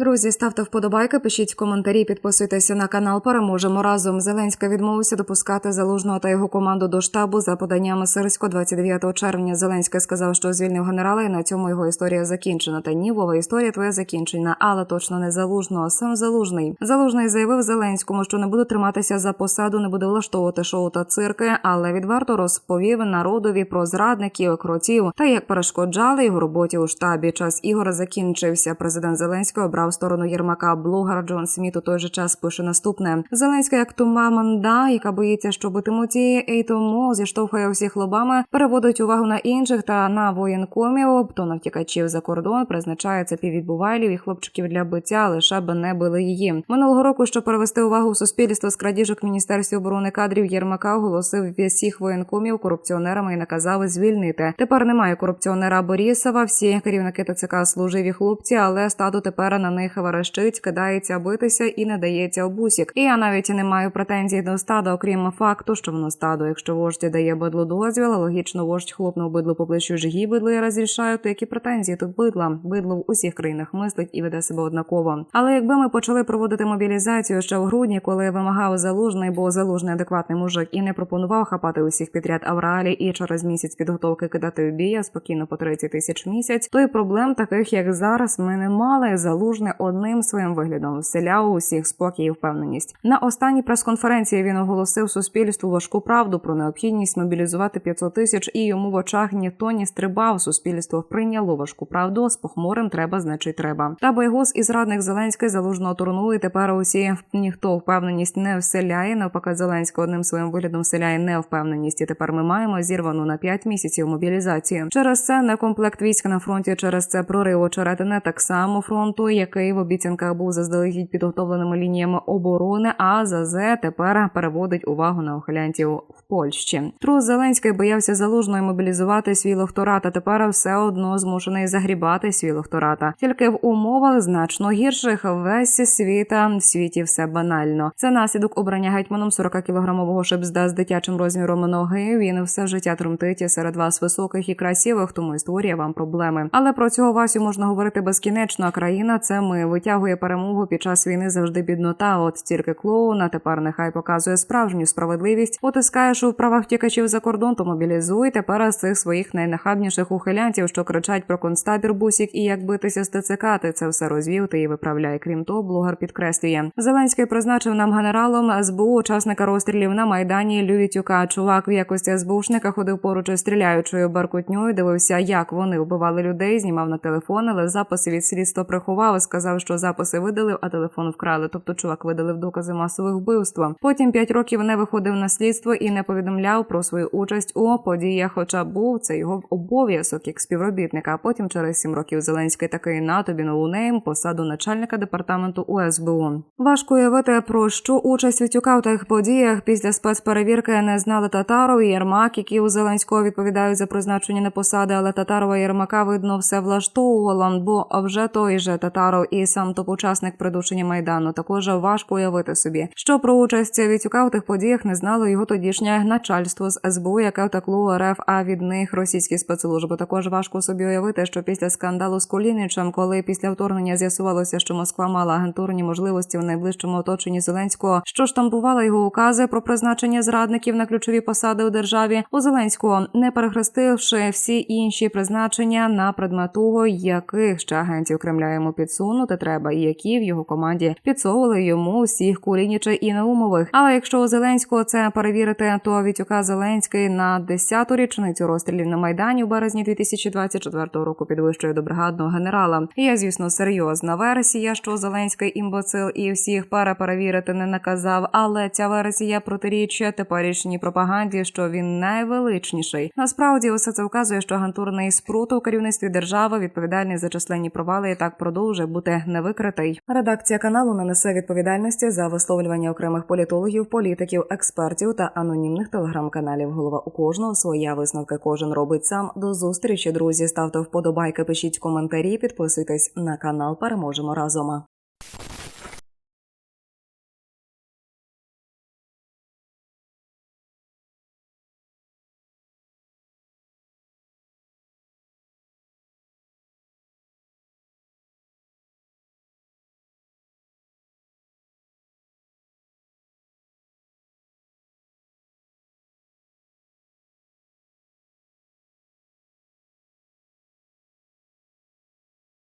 Друзі, ставте вподобайки, пишіть коментарі, підписуйтеся на канал. Переможемо разом. Зеленський відмовився допускати залужного та його команду до штабу за поданнями Сирського 29 червня. Зеленський сказав, що звільнив генерала, і на цьому його історія закінчена. Та ні, Вова, історія твоя закінчена, але точно не залужного. Сам залужний. Залужний заявив Зеленському, що не буде триматися за посаду, не буде влаштовувати шоу та цирки, але відверто розповів народові про зрадників, кротів та як перешкоджали його роботі у штабі. Час ігора закінчився. Президент Зеленський обрав сторону Єрмака. Блогер Джон Сміт у той же час пише наступне: Зеленська, як тума манда, яка боїться, що Тимоті, тому зіштовхує всіх лобами, переводить увагу на інших та на воєнкомів, на втікачів за кордон призначає цепівідбувайлів і хлопчиків для биття, лише би не били її. Минулого року, щоб перевести увагу суспільства з крадіжок Міністерстві оборони кадрів Єрмака оголосив всіх воєнкомів корупціонерами і наказав звільнити. Тепер немає корупціонера Борісова. Всі керівники ТЦК служиві хлопці, але стадо тепер на них верещить, кидається битися і не дається обусік. І я навіть не маю претензій до стада, окрім факту, що воно стадо. Якщо вождь дає бидлу дозвіл, логічно вождь хлопнув бидло по плечу жигі бидло я розрішаю, то які претензії тут бидла? Бидло в усіх країнах мислить і веде себе однаково. Але якби ми почали проводити мобілізацію ще в грудні, коли вимагав залужний, бо залужний адекватний мужик і не пропонував хапати усіх підряд авралі і через місяць підготовки кидати в бій, а спокійно по 30 тисяч місяць, то і проблем таких як зараз ми не мали. Залужний одним своїм виглядом вселяв у усіх спокій і впевненість. На останній прес-конференції він оголосив суспільству важку правду про необхідність мобілізувати 500 тисяч, і йому в очах ніхто не стрибав. Суспільство прийняло важку правду. З похмурим треба, значить, треба. Та бойгос і зрадник Зеленський залужного турнули. Тепер усі ніхто впевненість не вселяє. Навпаки, Зеленський одним своїм виглядом вселяє невпевненість. І тепер ми маємо зірвану на 5 місяців мобілізацію. Через це не комплект військ на фронті. Через це прорив очеретине так само фронту, який в обіцянках був заздалегідь підготовленими лініями оборони. А ЗАЗ тепер переводить увагу на ухилянтів в Польщі. Трус Зеленський боявся залужної мобілізувати свій лохторат, а тепер все одно змушений загрібати свій лохтората. Тільки в умовах значно гірших весь світа в світі все банально. Це наслідок обрання гетьманом 40-кілограмового шипзда з дитячим розміром ноги. Він все життя тремтить серед вас високих і красивих, тому і створює вам проблеми. Але про цього Васю можна говорити безкінечно. А країна це ми витягує перемогу під час війни завжди біднота. От тільки клоуна тепер нехай показує справжню справедливість. Утискаєш у правах втікачів за кордон, то мобілізуй тепер з цих своїх найнахабніших ухилянтів, що кричать про концтабір бусік і як битися з ТЦК. Ти це все розвів ти і виправляй. Крім того, блогер підкреслює. Зеленський призначив нам генералом СБУ учасника розстрілів на майдані Лювітюка. Чувак в якості СБУшника ходив поруч із стріляючою баркутньою. Дивився, як вони вбивали людей, знімав на телефон, але записи від слідства приховав. Сказав, що записи видалив, а телефон вкрали. Тобто, чувак видалив докази масових вбивств. Потім п'ять років не виходив на слідство і не повідомляв про свою участь у подіях. Хоча був це його обов'язок як співробітника. А потім через сім років Зеленський такий на тобі ноунейм посаду начальника департаменту УСБУ. Важко уявити про що участь Вітюка в тих подіях після спецперевірки не знали Татаров і Єрмак, які у Зеленського відповідають за призначення на посади, але Татарова і Єрмака видно все влаштовувало, бо вже той же Татаров і сам топ-учасник придушення майдану. Також важко уявити собі, що про участь Вітюка в тих подіях не знало його тодішнє начальство з СБУ, яке втекло РФ, а від них російські спецслужби. Також важко собі уявити, що після скандалу з Кулінічем, коли після вторгнення з'ясувалося, що Москва мала агентурні можливості в найближчому оточенні Зеленського, що штампувала його укази про призначення зрадників на ключові посади у державі, у Зеленського, не перехрестивши всі інші призначення на предмет того, яких ще агентів Кремля йому підсунути треба, і які в його команді підсовували йому всіх Кулініча і Наумових. Але якщо у Зеленського це перевірити, то Вітюка Зеленський на 10-ту річницю розстрілів на майдані у березні 2024 року підвищує до бригадного генерала. Є, звісно, серйозна версія, що Зеленський імбоцил і всіх переперевірити не наказав. Але ця версія протирічує теперішній пропаганді, що він найвеличніший. Насправді, усе це вказує, що агентурний спрут у керівництві держави відповідальний за численні провали і так продовжує бути невикритий. Редакція каналу не несе відповідальності за висловлювання окремих політологів, політиків, експертів та анонімних телеграм-каналів. Голова у кожного своя висновка. Кожен робить сам. До зустрічі, друзі. Ставте вподобайки, пишіть коментарі, підписуйтесь на канал. Переможемо разом.